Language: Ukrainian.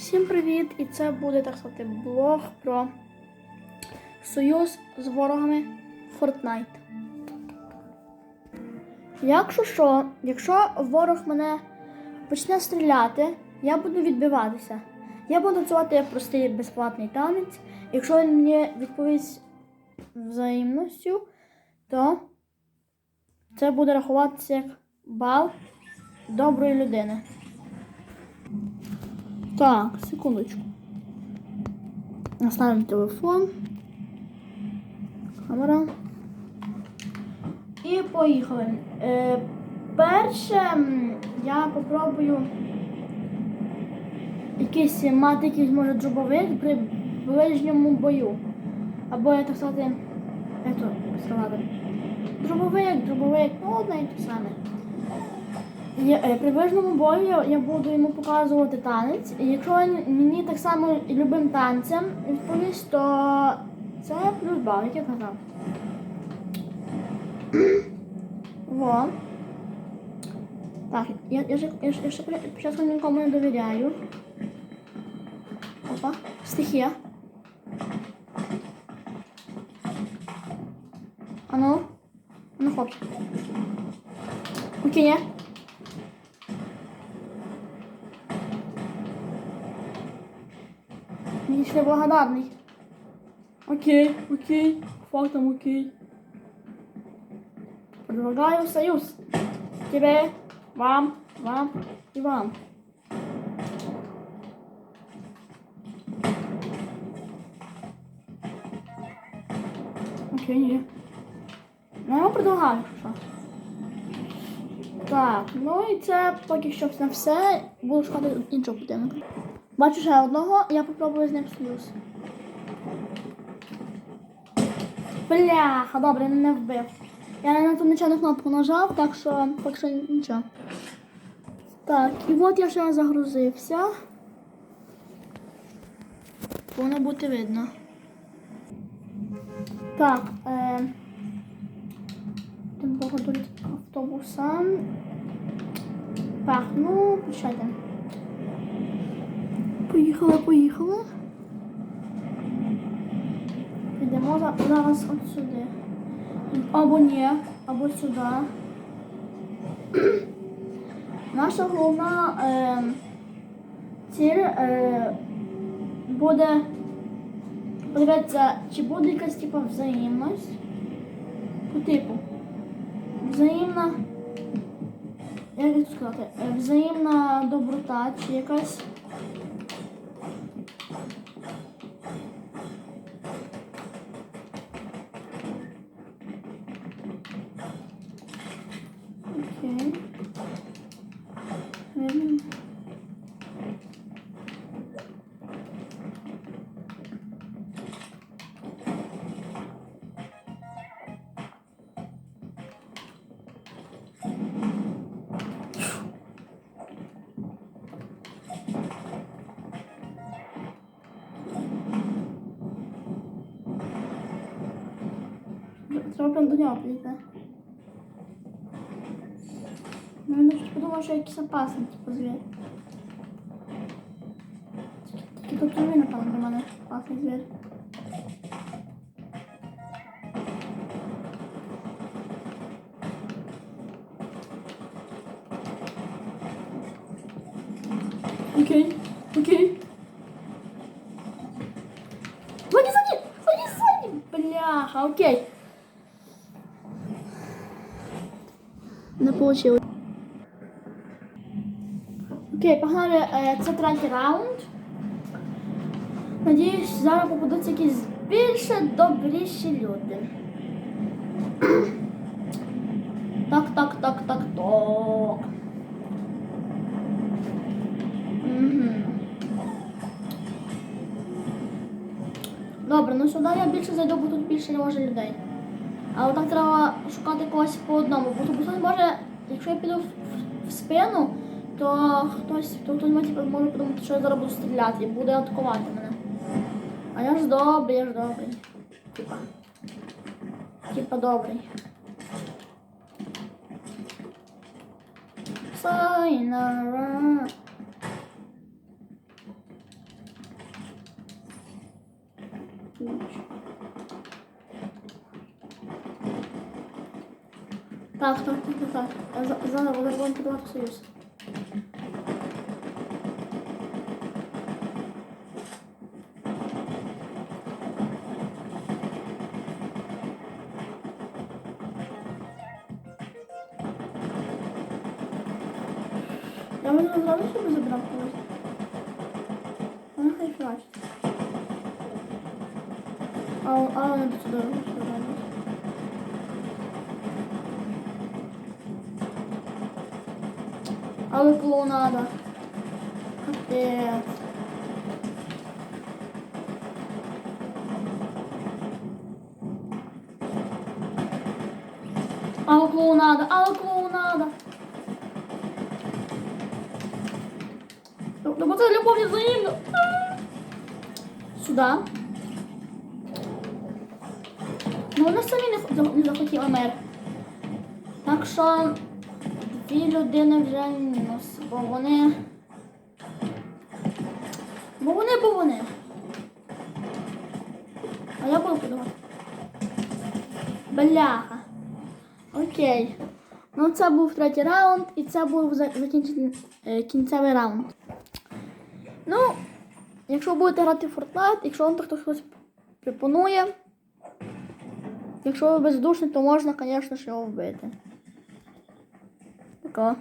Всім привіт! І це буде так сказати блог про союз з ворогами Fortnite. Якщо що, якщо ворог мене почне стріляти, я буду відбиватися. Я буду танцювати простий безплатний танець. Якщо він мені відповість взаємністю, то це буде рахуватися як бал доброї людини. Так, секундочку. Наставимо телефон. Камера. І поїхали. Е, перше я попробую якийсь мати якийсь може дробовик при ближньому бою. Або я так сказати, як то сказати? Дробовик, дробовик, ну одне і те саме. Я, е, при ближньому бою я, я буду йому показувати танець. І якщо він мені так само любим танцем відповість, то це плюс бал, як я казав. Во. Так, я, я, ще- я, я ще спочатку нікому не довіряю. Опа, стихія. Ану. Ну, хлопці. Окей, ні? Ще благодарний. Окей, окей, фактом окей. Предлагаю союз. Тебе, вам, вам и вам. Окей, ні. Ну, я вам предлагаю, що. Так, ну і це поки що на все. Буду шукати іншого будинку. Бачу ще одного, я попробую з ним союз. Бляха, добре, не вбив. Я на ту нечайну кнопку нажав, так що, так що нічого. Так, і от я ще загрузився. Повинно бути видно. Так, е, тим походу автобуса. Так, ну, почайте. Поїхали, поїхали. Підемо зараз от сюди. Або ні, або сюди. Наша головна е, ціль е, буде подивитися, чи буде якась типу взаємність. По типу. Взаємна. Як сказати? Е, Взаємна доброта чи якась. Треба прям до нього підійти. Ну, він щось подумав, що якийсь опасний, типу, звір. Тільки тут він, напевно, для мене опасний звір. Окей, окей. Сзади, сзади, сзади, сзади. Бляха, окей. Получилось. Окей, погнали. Е, Це третій раунд. Надіюсь, зараз попадуться якісь більше добріші люди. Так, так, так, так, так. Угу. Добре, ну сюди я більше зайду, бо тут більше не може людей. Але так треба шукати когось по одному. Бо тут може, Якщо я піду в спину, то хтось то хтось типу, може подумати, що я зараз буду стріляти і буде атакувати мене. А я ж добрий, я ж добрий. Типа. Типа добрий. Сайнара. Thank you. Так, так, так, так. Я за- Зараз вони будуть подавати в союз. Я можу зразу собі забрав когось. Ну, хай бачить. А, а вони до сюди розглядають. Але клоунада. Капець. Але клоунада, але клоунада. Бо це любов взаємно. Сюди. Ну, вони самі не, не захотіли мир. Так що дві людини вже мінус, бо вони. Бо вони, бо вони. А я буду подавати. Бляха. Окей. Ну, це був третій раунд, і це був за- закінчений е, кінцевий раунд. Ну, якщо будете грати в Fortnite, якщо вам хтось хтось пропонує, якщо ви бездушний, то можна, звісно його вбити. 哥。